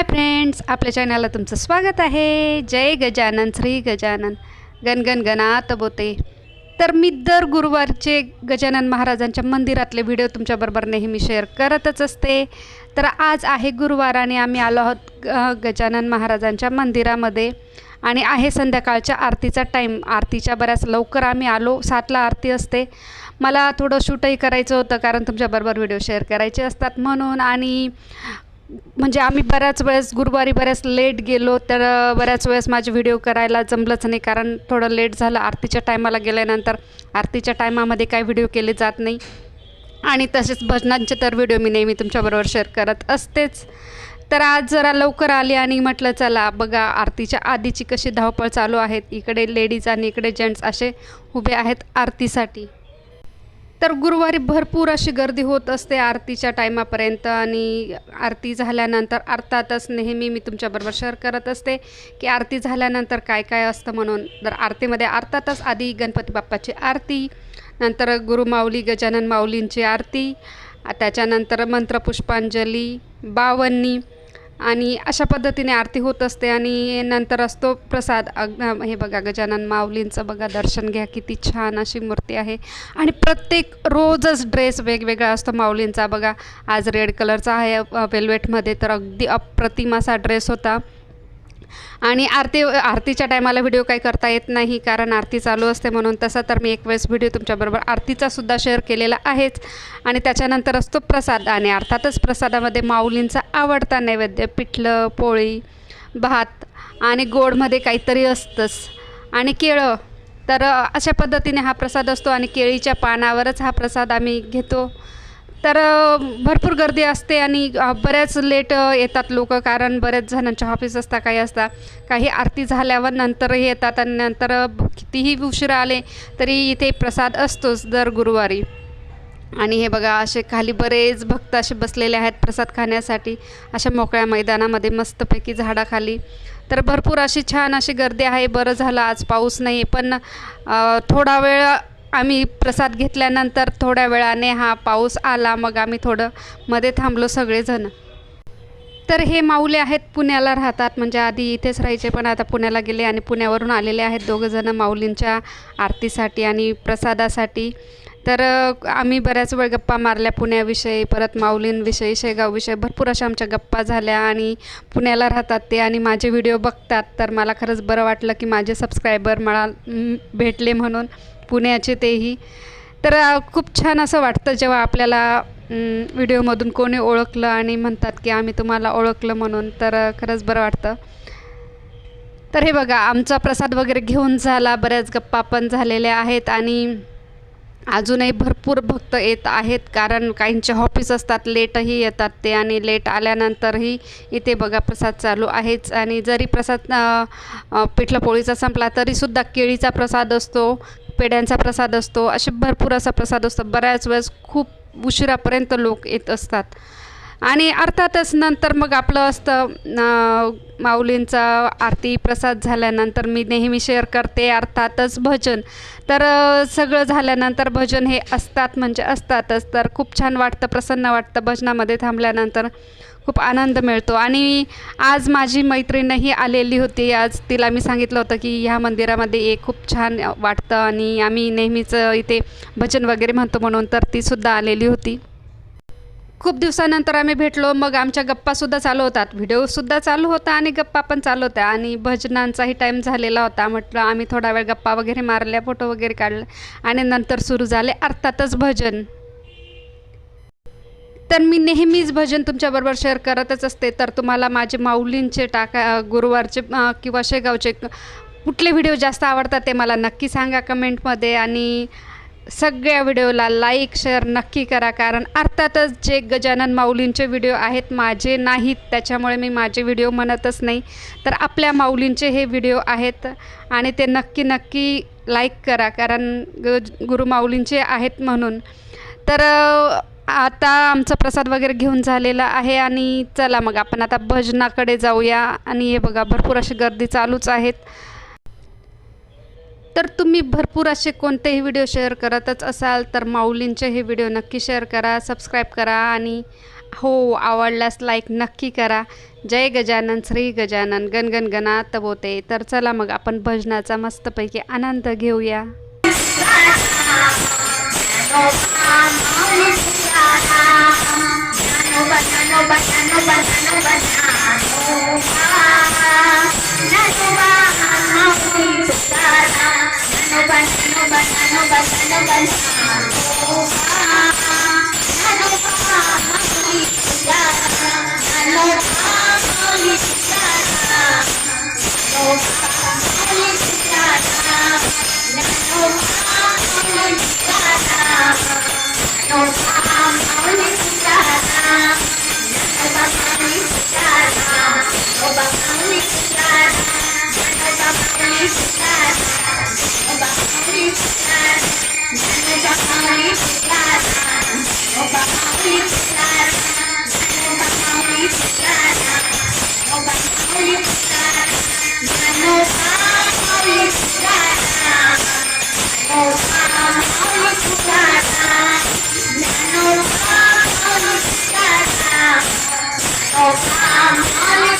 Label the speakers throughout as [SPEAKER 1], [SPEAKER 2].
[SPEAKER 1] Hi friends आपल्या चॅनलला तुमचं स्वागत आहे. जय गजानन श्री गजानन. गणगण गणात बोते. तर मी दर गुरुवारचे गजानन महाराजांच्या मंदिरातले व्हिडिओ तुमच्याबरोबर नेहमी शेअर करतच असते. तर आज आहे गुरुवार आणि आम्ही आलो आहोत गजानन महाराजांच्या मंदिरामध्ये. आणि आहे संध्याकाळच्या आरतीचा टाईम आरतीच्या बऱ्याच लवकर आम्ही आलो. सातला आरती असते. मला थोडं शूटही करायचं होतं कारण तुमच्याबरोबर व्हिडिओ शेअर करायचे असतात म्हणून. आणि म्हणजे आम्ही बऱ्याच वेळेस गुरुवारी बऱ्याच लेट गेलो तर बऱ्याच वेळेस माझे व्हिडिओ करायला जमलंच नाही. कारण थोडं लेट झालं आरतीच्या टायमाला गेल्यानंतर आरतीच्या टायमामध्ये काय व्हिडिओ केले जात नाही. आणि तसेच भजनांचे तर व्हिडिओ मी नेहमी तुमच्याबरोबर शेअर करत असतेच. तर आज जरा लवकर आली आणि म्हटलं चला बघा आरतीच्या आधीची कशी धावपळ चालू आहेत. इकडे लेडीज आणि इकडे जेंट्स असे उभे आहेत आरतीसाठी. तर गुरुवारी भरपूर अशी गर्दी होत असते आरतीच्या टायमापर्यंत आणि आरती झाल्यानंतर अर्थातच नेहमी मी तुमच्याबरोबर शेअर करत असते की आरती झाल्यानंतर काय काय असतं म्हणून. तर आरतीमध्ये अर्थातच आधी गणपती बाप्पाची आरती नंतर गुरुमाऊली गजानन माऊलींची आरती त्याच्यानंतर मंत्रपुष्पांजली बावन्नी आणि अशा पद्धतीने आरती होत असते आणि नंतर असतो प्रसाद. अग हे बघा गजानन माऊलींचं बघा दर्शन घ्या किती छान अशी मूर्ती आहे. आणि प्रत्येक रोजच ड्रेस वेगवेगळा असतो माऊलींचा. बघा आज रेड कलरचा आहे वेल्वेटमध्ये तर अगदी अप्रतिम असा ड्रेस होता. आणि आरती आरतीच्या टायमाला व्हिडिओ काही करता येत नाही कारण आरती चालू असते म्हणून तसा तर मी एक वेळेस व्हिडिओ तुमच्याबरोबर आरतीचासुद्धा शेअर केलेला आहेच. आणि त्याच्यानंतर असतो प्रसाद आणि अर्थातच प्रसादामध्ये माऊलींचा आवडता नैवेद्य पिठलं पोळी भात आणि गोडमध्ये काहीतरी असतंच. आणि केळं तर अशा पद्धतीने हा प्रसाद असतो आणि केळीच्या पानावरच हा प्रसाद आम्ही घेतो. तर भरपूर गर्दी असते आणि बऱ्याच लेट येतात लोक कारण बऱ्याच जणांच्या ऑफिस असता काही असता काही आरती झाल्यावर नंतरही येतात आणि नंतर कितीही उशिरा आले तरी इथे प्रसाद असतोच दर गुरुवारी. आणि हे बघा असे खाली बरेच भक्त असे बसलेले आहेत प्रसाद खाण्यासाठी अशा मोकळ्या मैदानामध्ये मस्तपैकी झाडाखाली. तर भरपूर अशी छान अशी गर्दी आहे. बरं झालं आज पाऊस नाही पण थोडा वेळ आम्ही प्रसाद घेतल्यानंतर थोड्या वेळाने हा पाऊस आला मग आम्ही थोडं मध्ये थांबलो सगळेजण. तर हे माऊले आहेत पुण्याला राहतात म्हणजे आधी इथेच राहायचे पण आता पुण्याला गेले आणि पुण्यावरून आलेले आहेत दोघंजणं माऊलींच्या आरतीसाठी आणि प्रसादासाठी. तर आम्ही बऱ्याच वेळ गप्पा मारल्या पुण्याविषयी परत माऊलींविषयी शेगावविषयी. भरपूर अशा आमच्या गप्पा झाल्या आणि पुण्याला राहतात ते आणि माझे व्हिडिओ बघतात. तर मला खरंच बरं वाटलं की माझे सबस्क्रायबर मला भेटले म्हणून पुण्याचे तेही. तर खूप छान असं वाटतं जेव्हा आपल्याला व्हिडिओमधून कोणी ओळखलं आणि म्हणतात की आम्ही तुम्हाला ओळखलं म्हणून तर खरंच बरं वाटतं. तर हे बघा आमचा प्रसाद वगैरे घेऊन झाला. बऱ्याच गप्पा पण झालेल्या आहेत आणि अजूनही भरपूर भक्त येत आहेत कारण काहींचे ऑफिस असतात लेटही येतात ते आणि लेट आल्यानंतरही इथे बघा प्रसाद चालू आहेच. आणि जरी प्रसाद पिठलं पोळीचा संपला तरीसुद्धा केळीचा प्रसाद असतो पेड्यांचा प्रसाद असतो असे भरपूर असा प्रसाद असतो. बऱ्याच वेळेस खूप उशिरापर्यंत लोक येत असतात. आणि अर्थातच नंतर मग आपलं असतं माऊलींचा आरती प्रसाद झाल्यानंतर मी नेहमी शेअर करते अर्थातच भजन. तर सगळं झाल्यानंतर भजन हे असतात म्हणजे असतातच. तर खूप छान वाटतं प्रसन्न वाटतं भजनामध्ये थांबल्यानंतर. खूप आनंद मिळतो. आणि आज माझी मैत्रीणही आलेली होती. आज तिला मी सांगितलं होतं की ह्या मंदिरामध्ये एक खूप छान वाटतं. आणि आम्ही नेहमीच इथे भजन वगैरे म्हणतो म्हणून तर तीसुद्धा आलेली होती. खूप दिवसानंतर आम्ही भेटलो मग आमच्या गप्पासुद्धा चालू होतात. व्हिडिओसुद्धा चालू होता आणि गप्पा पण चालू होत्या. आणि भजनांचाही टाईम झालेला होता. म्हटलं आम्ही थोडा वेळ गप्पा वगैरे मारल्या फोटो वगैरे काढले आणि नंतर सुरू झाले अर्थातच भजन. तर मी नेहमीच भजन तुमच्याबरोबर शेअर करतच असते. तर तुम्हाला माझे माऊलींचे टाका गुरुवारचे किंवा शेगावचे कुठले व्हिडिओ जास्त आवडतात ते मला नक्की सांगा कमेंटमध्ये आणि सगळ्या व्हिडिओला लाईक शेअर नक्की करा कारण अर्थातच जे गजानन माऊलींचे व्हिडिओ आहेत माझे नाहीत. त्याच्यामुळे मी माझे व्हिडिओ म्हणतच नाही. तर आपल्या माऊलींचे हे व्हिडिओ आहेत आणि ते नक्की नक्की लाईक करा कारण ग गुरु माऊलींचे आहेत म्हणून. तर आता आमचा प्रसाद वगैरे घेऊन झालेला आहे आणि चला मग आपण आता भजनाकडे जाऊया. आणि हे बघा भरपूर अशी गर्दी चालूच आहेत. तर तुम्ही भरपूर असे कोणतेही व्हिडिओ शेअर करतच असाल तर माऊलींचे हे व्हिडिओ नक्की शेअर करा सबस्क्राईब करा आणि हो आवडल्यास लाईक नक्की करा जय गजानन श्री गजानन गणगण गणात बोते तर चला मग आपण भजनाचा मस्तपैकी आनंद घेऊया
[SPEAKER 2] Oh, Oh, I'm on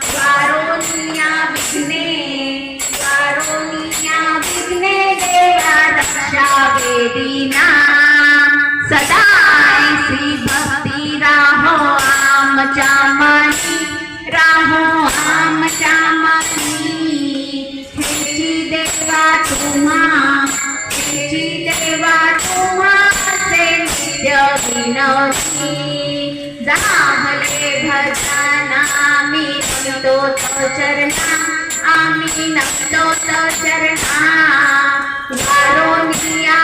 [SPEAKER 3] Karunya विघ्ने Karunya विघ्ने देवा रक्षा वेदीना सदा श्री भक्ती राहो आमच्या मनी राहो आमच्या मनी हेची देवा तुम्हा हेची देवा तुम्हा से नित्य विनोदी हरताना आम्ही नमतो तो चरणा आम्ही नमतो तो चरणा. वारोनिया